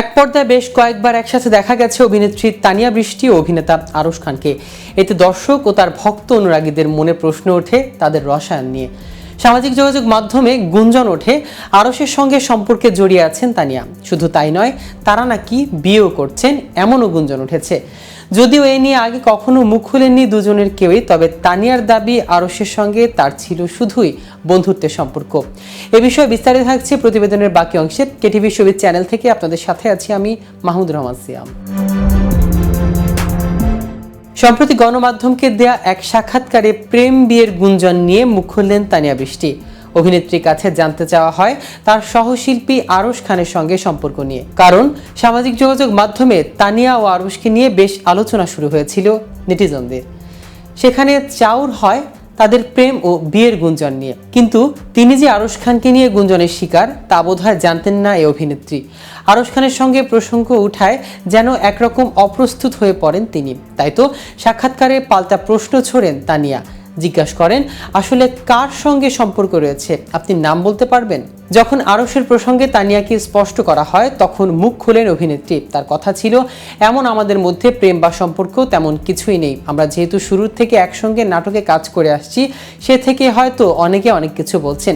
এক পর্দায় বেশ কয়েকবার একসাথে দেখা গেছে অভিনেত্রী তানিয়া বৃষ্টি ও অভিনেতা আরশ খানকে। এতে দর্শক ও তার ভক্ত অনুরাগীদের মনে প্রশ্ন ওঠে তাদের রসায়ন নিয়ে। সামাজিক যোগাযোগ মাধ্যমে গুঞ্জন ওঠে, আরশের সঙ্গে সম্পর্কে জড়িয়ে আছেন তানিয়া। শুধু তাই নয়, তারা নাকি বিয়েও করছেন, এমনও গুঞ্জন উঠেছে। যদিও এ নিয়ে আগে কখনো মুখ খুলেননি দুজনের কেউই, তবে তানিয়ার দাবি আরশের সঙ্গে তার ছিল শুধুই বন্ধুত্বের সম্পর্ক। এ বিষয়ে বিস্তারিত থাকছে প্রতিবেদনের বাকি অংশে। কেটিভি ছবির চ্যানেল থেকে আপনাদের সাথে আছি আমি মাহমুদ রহমান সিয়াম। সম্প্রতি গণমাধ্যমকে দেয়া এক সাক্ষাৎকারে প্রেম বিয়ের গুঞ্জন নিয়ে মুখ খুললেন তানিয়া বৃষ্টি। অভিনেত্রীর কাছে জানতে চাওয়া হয় তার সহশিল্পী আরশ খানের সঙ্গে সম্পর্ক নিয়ে। কারণ, সামাজিক যোগাযোগ মাধ্যমে তানিয়া ও আরশকে নিয়ে বেশ আলোচনা শুরু হয়েছিল নেটিজনদের। সেখানে চাউর হয় তাদের প্রেম ও বিয়ের গুঞ্জন নিয়ে। কিন্তু তিনি যে আরশ খানকে নিয়ে গুঞ্জনের শিকার, তা বোধহয় জানতেন না এই অভিনেত্রী। আরশ খানের সঙ্গে প্রসঙ্গ উঠায় যেন একরকম অপ্রস্তুত হয়ে পড়েন তিনি। তাই তো সাক্ষাৎকারে পাল্টা প্রশ্ন ছোড়েন তানিয়া। জিজ্ঞাসা করেন আসলে কার সঙ্গে সম্পর্ক রয়েছে? আপনি নাম বলতে পারবেন? যখন আরশের প্রসঙ্গে তানিয়াকে স্পষ্ট করা হয়, তখন মুখ খুলেন অভিনেত্রী। তার কথা ছিল, এমন আমাদের মধ্যে প্রেম বা সম্পর্ক তেমন কিছুই নেই। আমরা যেহেতু শুরুর থেকে একসঙ্গে নাটকে কাজ করে আসছি, সে থেকে হয়তো অনেকে অনেক কিছু বলছেন।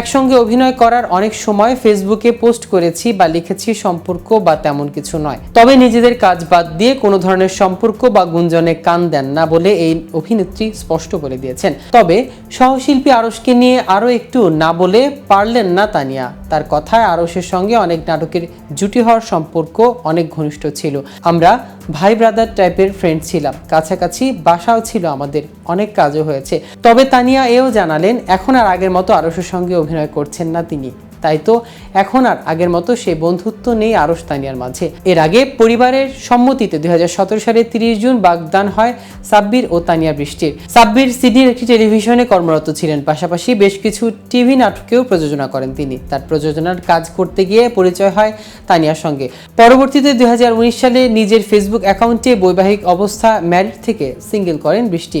একসঙ্গে অভিনয় করার অনেক সময় ফেসবুকে পোস্ট করেছি বা লিখেছি, সম্পর্ক বা তেমন কিছু নয়। তবে নিজেদের কাজ বাদ দিয়ে কোনো ধরনের সম্পর্ক বা গুঞ্জনে কান দেন না বলে এই অভিনেত্রী স্পষ্ট করে দিয়েছেন। তবে সহশিল্পী আরশকে নিয়ে আরও একটু না বলে পারলেন না তানিয়া। তার কথায় আরশের সঙ্গে অনেক নাটকের জুটি হওয়ার সম্পর্ক অনেক ঘনিষ্ঠ ছিল। আমরা ভাই ব্রাদার টাইপের ফ্রেন্ড ছিলাম। কাছাকাছি বাসাও ছিল আমাদের। অনেক কাজও হয়েছে। তবে তানিয়া এও জানালেন, এখন আর আগের মতো আরশের সঙ্গে অভিনয় করছেন না তিনি। তাই তো এখন আর আগের মতো সেই বন্ধুত্ব নেই আরশ তানিয়ার মাঝে। এর আগে পরিবারের সম্মতিতে দুই সালের তিরিশ জুন বাগদান হয় সাব্বির ও তানিয়া বৃষ্টির। সাব্বির সিডির একটি টেলিভিশনে কর্মরত ছিলেন। পাশাপাশি বেশ কিছু টিভি নাটকেও প্রযোজনা করেন তিনি। তার প্রযোজনার কাজ করতে গিয়ে পরিচয় হয় তানিয়ার সঙ্গে। পরবর্তীতে দুই হাজার উনিশ সালে নিজের ফেসবুক অ্যাকাউন্টে বৈবাহিক অবস্থা ম্যারিড থেকে সিঙ্গেল করেন বৃষ্টি।